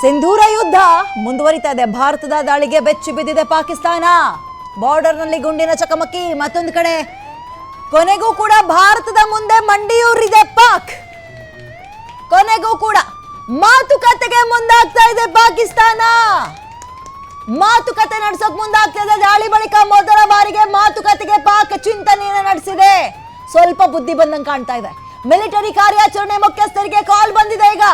ಸಿಂಧೂರ ಯುದ್ಧ ಮುಂದುವರಿತಾ ಇದೆ. ಭಾರತದ ದಾಳಿಗೆ ಬೆಚ್ಚಿ ಬಿದ್ದಿದೆ ಪಾಕಿಸ್ತಾನ. ಬಾರ್ಡರ್ನಲ್ಲಿ ಗುಂಡಿನ ಚಕಮಕಿ, ಮತ್ತೊಂದು ಕಡೆ. ಕೊನೆಗೂ ಕೂಡ ಭಾರತದ ಮುಂದೆ ಮಂಡಿಯೂರಿದೆ ಪಾಕ್. ಕೊನೆಗೂ ಕೂಡ ಮಾತುಕತೆಗೆ ಮುಂದಾಗ್ತಾ ಇದೆ ಪಾಕಿಸ್ತಾನ. ಮಾತುಕತೆ ನಡೆಸೋಕ್ ಮುಂದಾಗ್ತಾ ಇದೆ. ದಾಳಿ ಬಳಿಕ ಮೊದಲ ಬಾರಿಗೆ ಮಾತುಕತೆಗೆ ಪಾಕ್ ಚಿಂತನೆಯನ್ನು ನಡೆಸಿದೆ. ಸ್ವಲ್ಪ ಬುದ್ಧಿ ಬಂದಂಗೆ ಕಾಣ್ತಾ ಇದೆ. ಮಿಲಿಟರಿ ಕಾರ್ಯಾಚರಣೆ ಮುಖ್ಯಸ್ಥರಿಗೆ ಕಾಲ್ ಬಂದಿದೆ ಈಗ.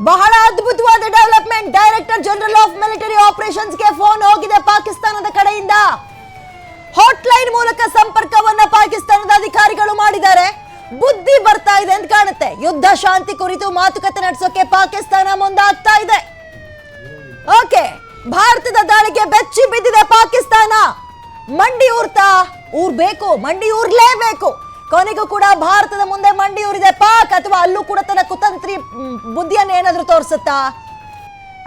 ಬಹಳ ಅದ್ಭುತವಾದ development. Director general of military ಆಪರೇಷನ್ಸ್ಗೆ phone ಹೋಗಿದೆ ಪಾಕಿಸ್ತಾನದ ಕಡೆಯಿಂದ. ಹಾಟ್ಲೈನ್ ಮೂಲಕ ಸಂಪರ್ಕವನ್ನ ಪಾಕಿಸ್ತಾನದ ಅಧಿಕಾರಿಗಳು ಮಾಡಿದ್ದಾರೆ. ಬುದ್ಧಿ ಬರ್ತಾ ಇದೆ ಅಂತ ಕಾಣುತ್ತೆ. ಯುದ್ಧ ಶಾಂತಿ ಕುರಿತು ಮಾತುಕತೆ ನಡೆಸೋಕೆ ಪಾಕಿಸ್ತಾನ ಮುಂದಾಗ್ತಾ ಇದೆ. ಓಕೆ, ಭಾರತದ ದಾಳಿಗೆ ಬೆಚ್ಚಿ ಬಿದ್ದಿದೆ ಪಾಕಿಸ್ತಾನ. ಮಂಡಿ ಊರ್ತಾ ಊರ್ಬೇಕು, ಮಂಡಿ ಊರ್ಲೇಬೇಕು. ಕೊನೆಗೂ ಕೂಡ ಭಾರತದ ಮುಂದೆ ಮಂಡಿಯೂರಿದೆ ಪಾಕ್ ಅಥವಾ ಅಲ್ಲೂ ಕೂಡ ತನ್ನ ಕುತಂತ್ರಿ ಬುದ್ಧಿಯನ್ನ ಏನಾದ್ರೂ ತೋರಿಸುತ್ತಾ?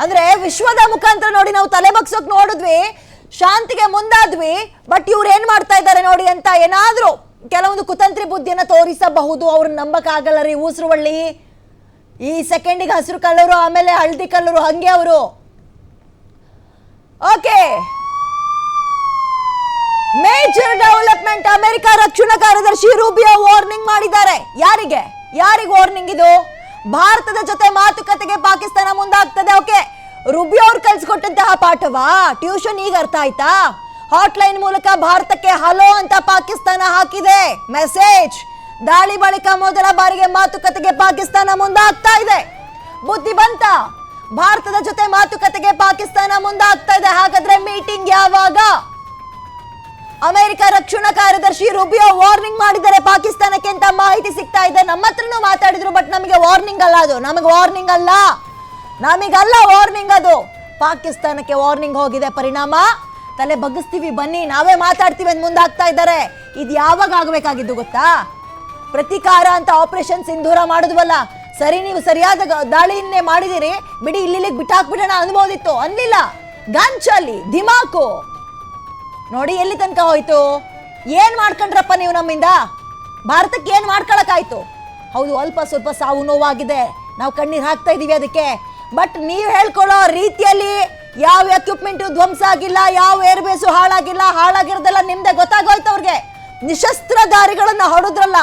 ಅಂದ್ರೆ ವಿಶ್ವದ ಮುಖಾಂತರ ನೋಡಿ ನಾವು ತಲೆ ಬಗ್ಸೋಕ್ ನೋಡಿದ್ವಿ, ಶಾಂತಿಗೆ ಮುಂದಾದ್ವಿ, ಬಟ್ ಇವ್ರು ಏನ್ ಮಾಡ್ತಾ ಇದ್ದಾರೆ ನೋಡಿ ಅಂತ ಏನಾದ್ರೂ ಕೆಲವೊಂದು ಕುತಂತ್ರಿ ಬುದ್ಧಿಯನ್ನ ತೋರಿಸಬಹುದು. ಅವ್ರನ್ನ ನಂಬಕ್ ಆಗಲ್ಲ ರೀ ಊಸರುವಳ್ಳಿ ಈ ಸೆಕೆಂಡಿಗೆ ಹಸಿರು ಕಲ್ಲರು, ಆಮೇಲೆ ಹಳದಿ ಕಲ್ಲರು, ಹಂಗೆ ಅವರು. ಓಕೆ ಮೇಜರ್ ಡೆವಲಪ್ಮೆಂಟ್ ಅಮೆರಿಕ ರಕ್ಷಣಾ ಕಾರ್ಯದರ್ಶಿ ರೂಬಿಯೋ ವಾರ್ನಿಂಗ್ ಮಾಡಿದ್ದಾರೆ. ಯಾರಿಗೆ? ಯಾರಿಗೆ ವಾರ್ನಿಂಗ್ ಇದು? ಭಾರತದ ಜೊತೆ ಮಾತುಕತೆಗೆ ಪಾಕಿಸ್ತಾನ ಮುಂದಾಗ್ತದೆ, ಓಕೆ? ರುಬಿಯೋ ಅವ್ರು ಕಲ್ಸಿಕೊಟ್ಟಂತಹ ಪಾಠವಾ? ಟ್ಯೂಷನ್ ಈಗ ಅರ್ಥ ಆಯ್ತಾ? ಹಾಟ್ಲೈನ್ ಮೂಲಕ ಭಾರತಕ್ಕೆ ಹಲೋ ಅಂತ ಪಾಕಿಸ್ತಾನ ಹಾಕಿದೆ. ಮೆಸೇಜ್ ದಾಳಿ ಬಳಿಕ ಮೊದಲ ಬಾರಿಗೆ ಮಾತುಕತೆಗೆ ಪಾಕಿಸ್ತಾನ ಮುಂದಾಗ್ತಾ ಇದೆ. ಬುದ್ಧಿ ಬಂತ? ಭಾರತದ ಜೊತೆ ಮಾತುಕತೆಗೆ ಪಾಕಿಸ್ತಾನ ಮುಂದಾಗ್ತಾ ಇದೆ. ಹಾಗಾದ್ರೆ ಮೀಟಿಂಗ್ ಯಾವಾಗ? ಅಮೆರಿಕ ರಕ್ಷಣಾ ಕಾರ್ಯದರ್ಶಿ ರುಬಿಯೋ ವಾರ್ನಿಂಗ್ ಮಾಡಿದ್ದಾರೆ. ಪಾಕಿಸ್ತಾನಕ್ಕೆ ಅಂತ ಮಾಹಿತಿ ಸಿಗ್ತಾ ಇದೆ? ನಮ್ಮ ಹತ್ರನೂ ಮಾತಾಡಿದ್ರು, ಬಟ್ ನಮಗೆ ವಾರ್ನಿಂಗ್ ಅಲ್ಲ ಅದು. ನಮಗೆ ವಾರ್ನಿಂಗ್ ಅಲ್ಲ. ನಮಗಲ್ಲ ವಾರ್ನಿಂಗ್ ಅದು. ಪಾಕಿಸ್ತಾನಕ್ಕೆ ವಾರ್ನಿಂಗ್ ಹೋಗಿದೆ ಪರಿಣಾಮ. ತಲೆ ಬಗ್ಗಿಸ್ತೀವಿ, ಬನ್ನಿ. ನಾವೇ ಮಾತಾಡ್ತೀವಿ ಅಂತ ಮುಂದಾಗ್ತಾ ಇದ್ದಾರೆ. ಇದು ಯಾವಾಗ ಆಗಬೇಕಾಗಿದ್ದು ಗೊತ್ತಾ? ಪ್ರತಿಕಾರ ಅಂತ ಆಪರೇಷನ್ ಸಿಂಧೂರ ಮಾಡಿದ್ವಲ್ಲ. ಸರಿ, ನೀವು ಸರಿಯಾದ ದಾಳಿಯನ್ನೇ ಮಾಡಿದಿರಿ. ಬಿಡಿ ಇಲ್ಲಿ ಬಿಟ್ಟಾಕ್ಬಿಡೋಣ ಅನ್ಬೋದಿತ್ತು ಅನ್ಲಿಲ್ಲ. ಗಂಚಲಿ ಧಿಮಾಕು ನೋಡಿ ಎಲ್ಲಿ ತನಕ ಹೋಯ್ತು? ಏನ್ ಮಾಡ್ಕೊಂಡ್ರಪ್ಪ ನೀವು ನಮ್ಮಿಂದ? ಭಾರತಕ್ಕೆ ಏನ್ ಮಾಡ್ಕೊಳಕಾಯ್ತು ಹೌದು, ಅಲ್ಪ ಸ್ವಲ್ಪ ಸಾವು ನೋವಾಗಿದೆ. ನಾವು ಕಣ್ಣೀರ್ ಹಾಕ್ತಾ ಇದೀವಿ ಅದಕ್ಕೆ. ಬಟ್ ನೀವು ಹೇಳ್ಕೊಳ್ಳೋ ರೀತಿಯಲ್ಲಿ ಯಾವ ಎಕ್ವಿಪ್ಮೆಂಟ್ ಧ್ವಂಸ ಆಗಿಲ್ಲ, ಯಾವ ಏರ್ಬೇಸು ಹಾಳಾಗಿಲ್ಲ, ಹಾಳಾಗಿರೋದೆಲ್ಲ ನಿಮ್ದೆ ಗೊತ್ತಾಗೋಯ್ತು ಅವ್ರಿಗೆ. ನಿಶಸ್ತ್ರಧಾರಿಗಳನ್ನ ಹೊಡೋದ್ರಲ್ಲ,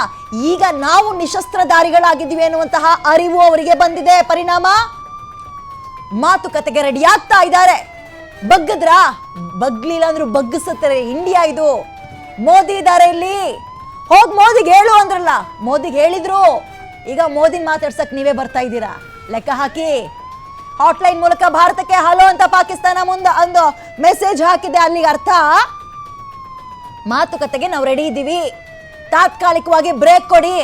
ಈಗ ನಾವು ನಿಶಸ್ತ್ರಧಾರಿಗಳಾಗಿದ್ದೀವಿ ಅನ್ನುವಂತಹ ಅರಿವು ಅವರಿಗೆ ಬಂದಿದೆ. ಪರಿಣಾಮ ಮಾತುಕತೆಗೆ ರೆಡಿ ಆಗ್ತಾ ಇದ್ದಾರೆ. ಬಗ್ಗದ್ರಾ? ಬಗ್ಲಿಲ್ಲ ಅಂದ್ರೂ ಬಗ್ಗಿಸುತ್ತಾರೆ. ಇಂಡಿಯಾ ಇದು. ಮೋದಿ ಇದ್ದಾರೆ ಇಲ್ಲಿ. ಹೋಗ್ ಮೋದಿಗೆ ಹೇಳು ಅಂದ್ರಲ್ಲ. ಮೋದಿಗೆ ಹೇಳಿದ್ರು. ಈಗ ಮೋದಿನ ಮಾತಾಡ್ಸಕ್ ನೀವೇ ಬರ್ತಾ ಇದ್ದೀರಾ? ಲೆಕ್ಕ ಹಾಕಿ. ಹಾಟ್ಲೈನ್ ಮೂಲಕ ಭಾರತಕ್ಕೆ ಹಲೋ ಅಂತ ಪಾಕಿಸ್ತಾನ ಮುಂದೆ ಒಂದು ಮೆಸೇಜ್ ಹಾಕಿದೆ. ಅಲ್ಲಿಗೆ ಅರ್ಥ? ಮಾತುಕತೆಗೆ ನಾವು ರೆಡಿ ಇದ್ದೀವಿ. ತಾತ್ಕಾಲಿಕವಾಗಿ ಬ್ರೇಕ್ ಕೊಡಿ.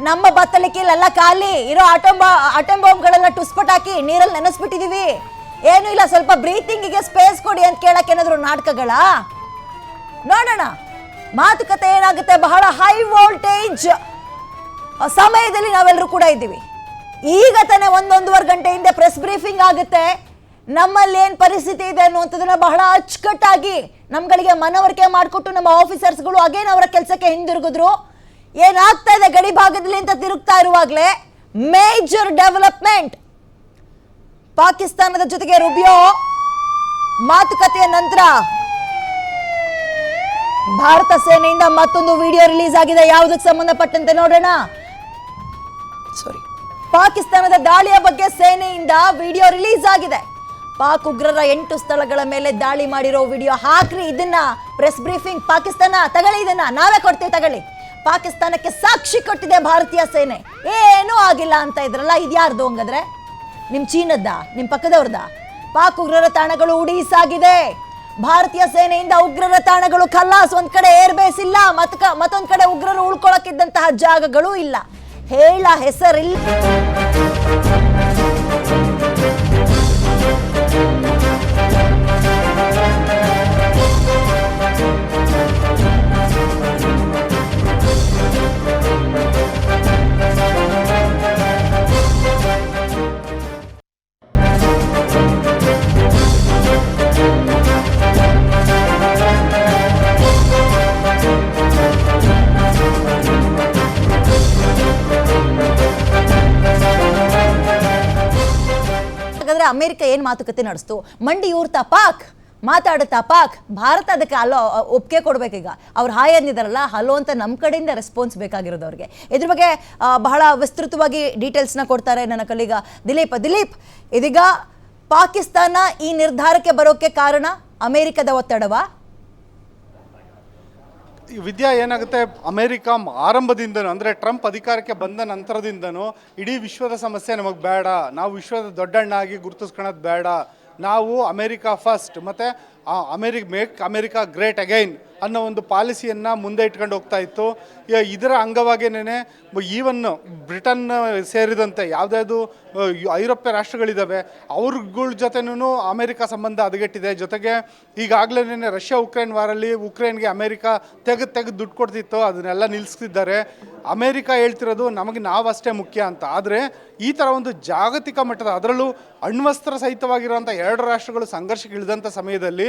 ನಮ್ಮ ಬತ್ತಲಿಕ್ಕಿಲೆಲ್ಲ ಖಾಲಿ. ಇರೋ ಆಟೋಂಬ ಆಟೋಂಬಾಂಬ್ಗಳೆಲ್ಲ ಟುಸ್ಪಟ್ ಹಾಕಿ ನೀರಲ್ಲಿ ನೆನೆಸ್ಬಿಟ್ಟಿದೀವಿ ಏನು ಇಲ್ಲ, ಸ್ವಲ್ಪ ಬ್ರೀತಿಂಗಿಗೆ ಸ್ಪೇಸ್ ಕೊಡಿ ಅಂತ ಕೇಳಕ್ಕೆ ಏನಾದರೂ ನಾಟಕಗಳ? ನೋಡೋಣ. ಮಾತುಕತೆ ಏನಾಗುತ್ತೆ? ಬಹಳ ಹೈ ವೋಲ್ಟೇಜ್ ಸಮಯದಲ್ಲಿ ನಾವೆಲ್ಲರೂ ಕೂಡ ಇದ್ದೀವಿ. ಈಗ ತಾನೇ ಒಂದೊಂದುವರೆ ಗಂಟೆ ಹಿಂದೆ ಪ್ರೆಸ್ ಬ್ರೀಫಿಂಗ್ ಆಗುತ್ತೆ. ನಮ್ಮಲ್ಲಿ ಏನು ಪರಿಸ್ಥಿತಿ ಇದೆ ಅನ್ನುವಂಥದ್ದನ್ನ ಬಹಳ ಅಚ್ಚುಕಟ್ಟಾಗಿ ನಮ್ಗಳಿಗೆ ಮನವರಿಕೆ ಮಾಡಿಕೊಟ್ಟು ನಮ್ಮ ಆಫೀಸರ್ಸ್ಗಳು ಅಗೇನ್ ಅವರ ಕೆಲಸಕ್ಕೆ ಹಿಂದಿರುಗಿದ್ರು. ಏನಾಗ್ತಾ ಇದೆ ಗಡಿ ಭಾಗದಲ್ಲಿ ಅಂತ ತಿರುಗ್ತಾ ಇರುವಾಗಲೇ ಮೇಜರ್ ಡೆವಲಪ್ಮೆಂಟ್ ಪಾಕಿಸ್ತಾನದ ಜೊತೆಗೆ ರುಬಿಯೋ ಮಾತುಕತೆಯ ನಂತರ ಭಾರತ ಸೇನೆಯಿಂದ ಮತ್ತೊಂದು ವಿಡಿಯೋ ರಿಲೀಸ್ ಆಗಿದೆ. ಯಾವುದಕ್ಕೆ ಸಂಬಂಧಪಟ್ಟಂತೆ ನೋಡೋಣ? ಸಾರಿ ಪಾಕಿಸ್ತಾನದ ದಾಳಿಯ ಬಗ್ಗೆ ಸೇನೆಯಿಂದ ವಿಡಿಯೋ ರಿಲೀಸ್ ಆಗಿದೆ. ಪಾಕ್ ಉಗ್ರರ ಎಂಟು ಸ್ಥಳಗಳ ಮೇಲೆ ದಾಳಿ ಮಾಡಿರೋ ವಿಡಿಯೋ ಹಾಕ್ರಿ. ಇದನ್ನ ಪ್ರೆಸ್ ಬ್ರೀಫಿಂಗ್ ಪಾಕಿಸ್ತಾನ. ತಗೊಳ್ಳಿ ಇದನ್ನ. ನಾವೇ ಕೊಡ್ತೀವಿ ತಗೊಳ್ಳಿ. ಪಾಕಿಸ್ತಾನಕ್ಕೆ ಸಾಕ್ಷಿ ಕೊಟ್ಟಿದೆ ಭಾರತೀಯ ಸೇನೆ. ಏನೂ ಆಗಿಲ್ಲ ಅಂತ ಇದ್ರಲ್ಲ ಇದ್ಯಾರ್ದು ಹಂಗಂದ್ರೆ? ನಿಮ್ ಚೀನದ್ದ, ನಿಮ್ ಪಕ್ಕದವ್ರದ. ಪಾಕ್ ಉಗ್ರರ ತಾಣಗಳು ಉಡೀಸಾಗಿದೆ. ಭಾರತೀಯ ಸೇನೆಯಿಂದ ಉಗ್ರರ ತಾಣಗಳು ಖಲ್ಲಾಸ್. ಒಂದ್ ಕಡೆ ಏರ್ ಬೇಸ್ ಇಲ್ಲ, ಮತ್ ಮತ್ತೊಂದ್ ಕಡೆ ಉಗ್ರರು ಉಳ್ಕೊಳಕ್ಕಿದ್ದಂತಹ ಜಾಗಗಳು ಇಲ್ಲ. ಹೇಳ ಹೆಸರಿಲ್ಲ. ಅಮೆರಿಕ ಏನು ಮಾತುಕತೆ ನಡೆಸ್ತು? ಮಂಡಿ ಊರ್ತಾ ಪಾಕ್ ಮಾತಾಡುತ್ತಾ ಪಾಕ್, ಭಾರತ ಅದಕ್ಕೆ ಅಲೋ ಒಪ್ಪಿಗೆ ಕೊಡಬೇಕೀಗ. ಅವ್ರು ಹಾಯ್ ಅಂದಿದ್ದಾರಲ್ಲ ಹಲೋ ಅಂತ ನಮ್ಮ ಕಡೆಯಿಂದ ರೆಸ್ಪಾನ್ಸ್ ಬೇಕಾಗಿರೋದು ಅವ್ರಿಗೆ. ಇದ್ರ ಬಗ್ಗೆ ಬಹಳ ವಿಸ್ತೃತವಾಗಿ ಡೀಟೇಲ್ಸ್ನ ಕೊಡ್ತಾರೆ ನನ್ನ ಕಲೀಗ ದಿಲೀಪ್. ದಿಲೀಪ್, ಇದೀಗ ಪಾಕಿಸ್ತಾನ ಈ ನಿರ್ಧಾರಕ್ಕೆ ಬರೋಕ್ಕೆ ಕಾರಣ ಅಮೆರಿಕದ ಒತ್ತಡವಾ? ವಿದ್ಯಾ ಏನಾಗುತ್ತೆ? ಅಮೆರಿಕ ಆರಂಭದಿಂದನೂ, ಅಂದರೆ ಟ್ರಂಪ್ ಅಧಿಕಾರಕ್ಕೆ ಬಂದ ನಂತರದಿಂದನೂ ಇಡೀ ವಿಶ್ವದ ಸಮಸ್ಯೆ ನಮಗೆ ಬೇಡ. ನಾವು ವಿಶ್ವದ ದೊಡ್ಡಣ್ಣ ಆಗಿ ಗುರುತಿಸ್ಕೊಳ್ಳೋದು ಬೇಡ. ನಾವು ಅಮೆರಿಕ ಫಸ್ಟ್ ಮತ್ತು America make America great again ಅನ್ನೋ ಒಂದು ಪಾಲಿಸಿಯನ್ನು ಮುಂದೆ ಇಟ್ಕೊಂಡು ಹೋಗ್ತಾ ಇತ್ತು. ಇದರ ಅಂಗವಾಗಿನೇ ಈವನ್ ಬ್ರಿಟನ್ ಸೇರಿದಂತೆ ಯಾವುದ್ಯಾವುದು ಐರೋಪ್ಯ ರಾಷ್ಟ್ರಗಳಿದ್ದಾವೆ ಅವ್ರಗಳ ಜೊತೆನೂ ಅಮೆರಿಕ ಸಂಬಂಧ ಹದಗೆಟ್ಟಿದೆ. ಜೊತೆಗೆ ಈಗಾಗಲೇ ರಷ್ಯಾ ಉಕ್ರೇನ್ ವಾರಲ್ಲಿ ಉಕ್ರೇನ್ಗೆ ಅಮೆರಿಕ ತೆಗೆದು ತೆಗೆದು ದುಡ್ಡು ಕೊಡ್ತಿತ್ತು, ಅದನ್ನೆಲ್ಲ ನಿಲ್ಲಿಸ್ತಿದ್ದಾರೆ ಅಮೆರಿಕ ಹೇಳ್ತಿರೋದು ನಮಗೆ ನಾವಷ್ಟೇ ಮುಖ್ಯ ಅಂತ. ಆದರೆ ಈ ಥರ ಒಂದು ಜಾಗತಿಕ ಮಟ್ಟದ, ಅದರಲ್ಲೂ ಅಣ್ವಸ್ತ್ರ ಸಹಿತವಾಗಿರುವಂಥ ಎರಡು ರಾಷ್ಟ್ರಗಳು ಸಂಘರ್ಷಕ್ಕೆ ಇಳಿದಂಥ ಸಮಯದಲ್ಲಿ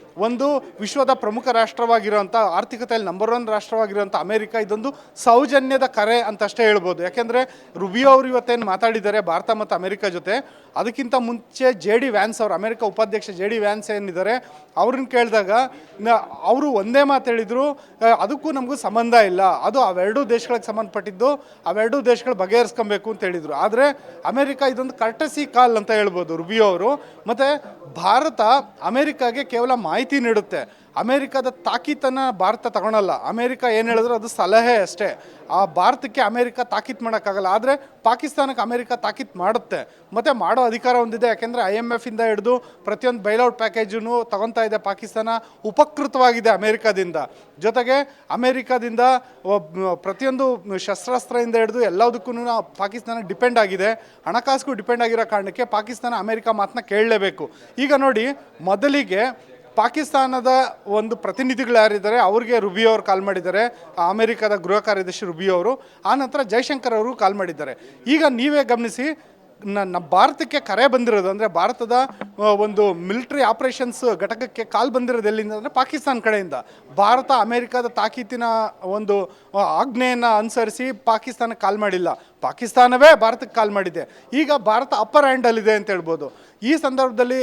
ಒಂದು ವಿಶ್ವದ ಪ್ರಮುಖ ರಾಷ್ಟ್ರವಾಗಿರುವಂಥ ಆರ್ಥಿಕತೆಯಲ್ಲಿ ನಂಬರ್ ಒನ್ ರಾಷ್ಟ್ರವಾಗಿರುವಂಥ ಅಮೆರಿಕ, ಇದೊಂದು ಸೌಜನ್ಯದ ಕರೆ ಅಂತಷ್ಟೇ ಹೇಳ್ಬೋದು. ಯಾಕೆಂದರೆ ರುಬಿಯೋ ಅವರು ಇವತ್ತೇನು ಮಾತಾಡಿದ್ದಾರೆ, ಭಾರತ ಮತ್ತು ಅಮೆರಿಕ ಜೊತೆ. ಅದಕ್ಕಿಂತ ಮುಂಚೆ ಜೆ ಡಿ ವ್ಯಾನ್ಸ್ ಅವರು, ಅಮೆರಿಕ ಉಪಾಧ್ಯಕ್ಷ ಜೆ ಡಿ ವ್ಯಾನ್ಸ್ ಏನಿದ್ದಾರೆ, ಅವ್ರನ್ನ ಕೇಳಿದಾಗ ಅವರು ಒಂದೇ ಮಾತು ಹೇಳಿದರು ಅದಕ್ಕೂ ನಮಗೂ ಸಂಬಂಧ ಇಲ್ಲ. ಅದು ಅವೆರಡೂ ದೇಶಗಳಿಗೆ ಸಂಬಂಧಪಟ್ಟಿದ್ದು ಅವೆರಡೂ ದೇಶಗಳು ಬಗೆಹರಿಸ್ಕೊಬೇಕು ಅಂತ ಹೇಳಿದರು. ಆದರೆ ಅಮೆರಿಕ ಇದೊಂದು ಕರ್ಟಸಿ ಕಾಲ್ ಅಂತ ಹೇಳ್ಬೋದು ರುಬಿಯೋ ಅವರು. ಮತ್ತು ಭಾರತ ಅಮೆರಿಕಾಗೆ ಕೇವಲ ಮಾಹಿತಿ ನೀಡುತ್ತೆ. ಅಮೇರಿಕಾದ ತಾಕೀತನ್ನು ಭಾರತ ತಗೊಳಲ್ಲ. ಅಮೇರಿಕ ಏನು ಹೇಳಿದ್ರು ಅದು ಸಲಹೆ ಅಷ್ಟೇ. ಆ ಭಾರತಕ್ಕೆ ಅಮೇರಿಕ ತಾಕೀತ್ ಮಾಡೋಕ್ಕಾಗಲ್ಲ. ಆದರೆ ಪಾಕಿಸ್ತಾನಕ್ಕೆ ಅಮೇರಿಕ ತಾಕೀತ್ ಮಾಡುತ್ತೆ. ಮತ್ತು ಮಾಡೋ ಅಧಿಕಾರ ಹೊಂದಿದೆ ಯಾಕೆಂದರೆ ಐ ಎಂ ಎಫಿಂದ ಹಿಡಿದು ಪ್ರತಿಯೊಂದು ಬೈಲೌಟ್ ಪ್ಯಾಕೇಜನ್ನು ತಗೊತಾ ಇದೆ ಪಾಕಿಸ್ತಾನ. ಉಪಕೃತವಾಗಿದೆ ಅಮೆರಿಕದಿಂದ. ಜೊತೆಗೆ ಅಮೆರಿಕದಿಂದ ಪ್ರತಿಯೊಂದು ಶಸ್ತ್ರಾಸ್ತ್ರದಿಂದ ಹಿಡಿದು ಎಲ್ಲದಕ್ಕೂ ಪಾಕಿಸ್ತಾನ ಡಿಪೆಂಡ್ ಆಗಿದೆ. ಹಣಕಾಸಿಗೂ ಡಿಪೆಂಡ್ ಆಗಿರೋ ಕಾರಣಕ್ಕೆ ಪಾಕಿಸ್ತಾನ ಅಮೆರಿಕ ಮಾತನ್ನ ಕೇಳಲೇಬೇಕು. ಈಗ ನೋಡಿ, ಮೊದಲಿಗೆ ಪಾಕಿಸ್ತಾನದ ಒಂದು ಪ್ರತಿನಿಧಿಗಳು ಯಾರಿದ್ದಾರೆ, ಅವ್ರಿಗೆ ರುಬಿಯೋ ಅವರು ಕಾಲ್ ಮಾಡಿದ್ದಾರೆ. ಆ ಅಮೆರಿಕದ ಗೃಹ ಕಾರ್ಯದರ್ಶಿ ರುಬಿಯೋ ಅವರು. ಆನಂತರ ಜೈಶಂಕರ್ ಅವರು ಕಾಲ್ ಮಾಡಿದ್ದಾರೆ. ಈಗ ನೀವೇ ಗಮನಿಸಿ ನನ್ನ ಭಾರತಕ್ಕೆ ಕರೆ ಬಂದಿರೋದು ಅಂದರೆ ಭಾರತದ ಒಂದು ಮಿಲಿಟರಿ ಆಪರೇಷನ್ಸ್ ಘಟಕಕ್ಕೆ ಕಾಲ್ ಬಂದಿರೋದು ಎಲ್ಲಿಂದ ಅಂದರೆ ಪಾಕಿಸ್ತಾನ ಕಡೆಯಿಂದ. ಭಾರತ ಅಮೆರಿಕದ ತಾಕೀತಿನ ಒಂದು ಆಜ್ಞೆಯನ್ನು ಅನುಸರಿಸಿ ಪಾಕಿಸ್ತಾನಕ್ಕೆ ಕಾಲ್ ಮಾಡಿಲ್ಲ. ಪಾಕಿಸ್ತಾನವೇ ಭಾರತಕ್ಕೆ ಕಾಲ್ ಮಾಡಿದೆ. ಈಗ ಭಾರತ ಅಪ್ಪರ್ ಹ್ಯಾಂಡಲ್ಲಿದೆ ಅಂತ ಹೇಳ್ಬೋದು. ಈ ಸಂದರ್ಭದಲ್ಲಿ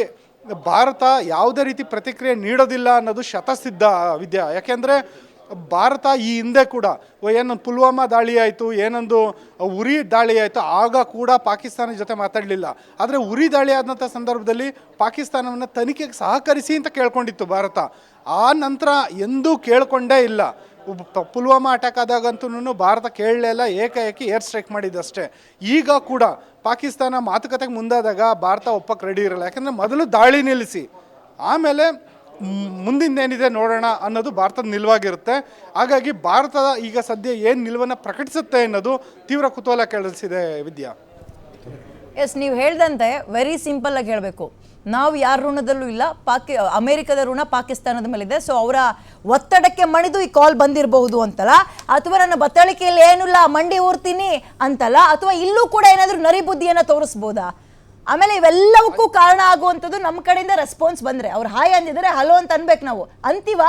ಭಾರತ ಯಾವುದೇ ರೀತಿ ಪ್ರತಿಕ್ರಿಯೆ ನೀಡೋದಿಲ್ಲ ಅನ್ನೋದು ಶತಸಿದ್ಧ ವಿದ್ಯೆ. ಯಾಕೆಂದರೆ ಭಾರತ ಈ ಹಿಂದೆ ಕೂಡ ಏನೊಂದು ಪುಲ್ವಾಮಾ ದಾಳಿ ಆಯಿತು, ಏನೊಂದು ಉರಿ ದಾಳಿ ಆಯಿತು, ಆಗ ಕೂಡ ಪಾಕಿಸ್ತಾನ ಜೊತೆ ಮಾತಾಡಲಿಲ್ಲ. ಆದರೆ ಉರಿ ದಾಳಿ ಆದಂಥ ಸಂದರ್ಭದಲ್ಲಿ ಪಾಕಿಸ್ತಾನವನ್ನು ತನಿಖೆಗೆ ಸಹಕರಿಸಿ ಅಂತ ಕೇಳ್ಕೊಂಡಿತ್ತು ಭಾರತ. ಆ ನಂತರ ಎಂದೂ ಕೇಳಿಕೊಂಡೇ ಇಲ್ಲ. ಪುಲ್ವಾಮಾ ಅಟ್ಯಾಕ್ ಆದಾಗಂತೂ ಭಾರತ ಕೇಳಲೇ ಇಲ್ಲ, ಏಕಾಏಕಿ ಏರ್ ಸ್ಟ್ರೈಕ್ ಮಾಡಿದ್ದಷ್ಟೇ. ಈಗ ಕೂಡ ಪಾಕಿಸ್ತಾನ ಮಾತುಕತೆಗೆ ಮುಂದಾದಾಗ ಭಾರತ ಒಪ್ಪಕ್ಕೆ ರೆಡಿ ಇರಲ್ಲ. ಯಾಕಂದರೆ ಮೊದಲು ದಾಳಿ ನಿಲ್ಲಿಸಿ. ಆಮೇಲೆ ಮುಂದಿಂದೇನಿದೆ ನೋಡೋಣ ಅನ್ನೋದು ಭಾರತದ ನಿಲುವಾಗಿರುತ್ತೆ. ಹಾಗಾಗಿ ಭಾರತ ಈಗ ಸದ್ಯ ಏನು ನಿಲುವನ್ನು ಪ್ರಕಟಿಸುತ್ತೆ ಅನ್ನೋದು ತೀವ್ರ ಕುತೂಹಲ ಕೇಳಿಸಿದೆ ವಿದ್ಯಾ. ಎಸ್ ನೀವು ಹೇಳ್ದಂತೆ ವೆರಿ ಸಿಂಪಲ್ ಆಗಿ ಹೇಳಬೇಕು. ನಾವು ಯಾರ ಋಣದಲ್ಲೂ ಇಲ್ಲ, ಪಾಕಿ, ಅಮೆರಿಕದ ಋಣ ಪಾಕಿಸ್ತಾನದ ಮೇಲಿದೆ. ಸೊ ಅವರ ಒತ್ತಡಕ್ಕೆ ಮಣಿದು ಈ ಕಾಲ್ ಬಂದಿರಬಹುದು ಅಂತಲ್ಲ. ಅಥವಾ ನನ್ನ ಬತ್ತಳಿಕೆಯಲ್ಲಿ ಏನಿಲ್ಲ, ಮಂಡಿ ಊರ್ತೀನಿ ಅಂತಲ್ಲ. ಅಥವಾ ಇಲ್ಲೂ ಕೂಡ ಏನಾದರೂ ನರಿ ಬುದ್ಧಿಯನ್ನ ತೋರಿಸ್ಬೋದಾ? ಆಮೇಲೆ ಇವೆಲ್ಲವಕ್ಕೂ ಕಾರಣ ಆಗುವಂಥದ್ದು ನಮ್ಮ ಕಡೆಯಿಂದ ರೆಸ್ಪಾನ್ಸ್ ಬಂದ್ರೆ. ಅವ್ರು ಹಾಯ್ ಅಂದಿದ್ರೆ ಹಲೋ ಅಂತ ಅನ್ಬೇಕು ನಾವು. ಅಂತೀವ?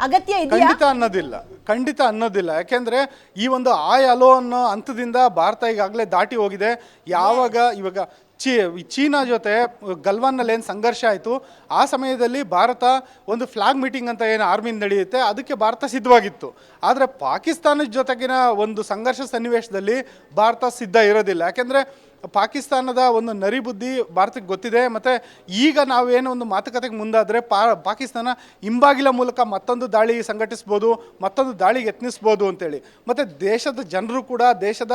ಅಗತ್ಯ ಖಂಡಿತ ಅನ್ನೋದಿಲ್ಲ. ಖಂಡಿತ ಅನ್ನೋದಿಲ್ಲ. ಯಾಕೆಂದ್ರೆ ಈ ಒಂದು ಆಯ್ ಅಲೋ ಅನ್ನೋ ಹಂತದಿಂದ ಭಾರತ ಈಗಾಗಲೇ ದಾಟಿ ಹೋಗಿದೆ. ಯಾವಾಗ, ಇವಾಗ ಚೀ ಚೀನಾ ಜೊತೆ ಗಲ್ವಾನ್ನಲ್ಲಿ ಏನು ಸಂಘರ್ಷ ಆಯಿತು, ಆ ಸಮಯದಲ್ಲಿ ಭಾರತ ಒಂದು ಫ್ಲಾಗ್ ಮೀಟಿಂಗ್ ಅಂತ ಏನು ಆರ್ಮಿ ನಡೆಯುತ್ತೆ, ಅದಕ್ಕೆ ಭಾರತ ಸಿದ್ಧವಾಗಿತ್ತು. ಆದರೆ ಪಾಕಿಸ್ತಾನದ ಜೊತೆಗಿನ ಒಂದು ಸಂಘರ್ಷ ಸನ್ನಿವೇಶದಲ್ಲಿ ಭಾರತ ಸಿದ್ಧ ಇರೋದಿಲ್ಲ. ಯಾಕೆಂದರೆ ಪಾಕಿಸ್ತಾನದ ಒಂದು ನರಿ ಬುದ್ಧಿ ಭಾರತಕ್ಕೆ ಗೊತ್ತಿದೆ, ಮತ್ತು ಈಗ ನಾವೇನು ಒಂದು ಮಾತುಕತೆಗೆ ಮುಂದಾದರೆ ಪಾ, ಪಾಕಿಸ್ತಾನ ಹಿಂಬಾಗಿಲ ಮೂಲಕ ಮತ್ತೊಂದು ದಾಳಿ ಸಂಘಟಿಸ್ಬೋದು, ಮತ್ತೊಂದು ದಾಳಿಗೆ ಯತ್ನಿಸ್ಬೋದು ಅಂತೇಳಿ. ಮತ್ತು ದೇಶದ ಜನರು ಕೂಡ, ದೇಶದ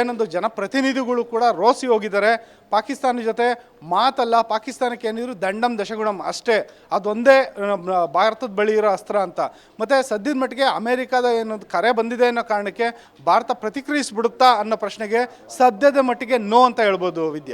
ಏನೊಂದು ಜನಪ್ರತಿನಿಧಿಗಳು ಕೂಡ ರೋಸಿ ಹೋಗಿದ್ದಾರೆ. ಪಾಕಿಸ್ತಾನ ಜೊತೆ ಮಾತಲ್ಲ, ಪಾಕಿಸ್ತಾನಕ್ಕೆ ಏನಿದ್ರು ದಂಡಂ ದಶಗುಣಂ ಅಷ್ಟೇ. ಅದೊಂದೇ ಭಾರತದ ಬಳಿ ಇರೋ ಅಸ್ತ್ರ ಅಂತ. ಮತ್ತು ಸದ್ಯದ ಮಟ್ಟಿಗೆ ಅಮೇರಿಕಾದ ಏನೊಂದು ಕರೆ ಬಂದಿದೆ ಅನ್ನೋ ಕಾರಣಕ್ಕೆ ಭಾರತ ಪ್ರತಿಕ್ರಿಯಿಸ್ಬಿಡುತ್ತಾ ಅನ್ನೋ ಪ್ರಶ್ನೆಗೆ ಸದ್ಯದ ಮಟ್ಟಿಗೆ ನೋ ಅಂತ ಹೇಳ್ಬೋದು ವಿದ್ಯಾ.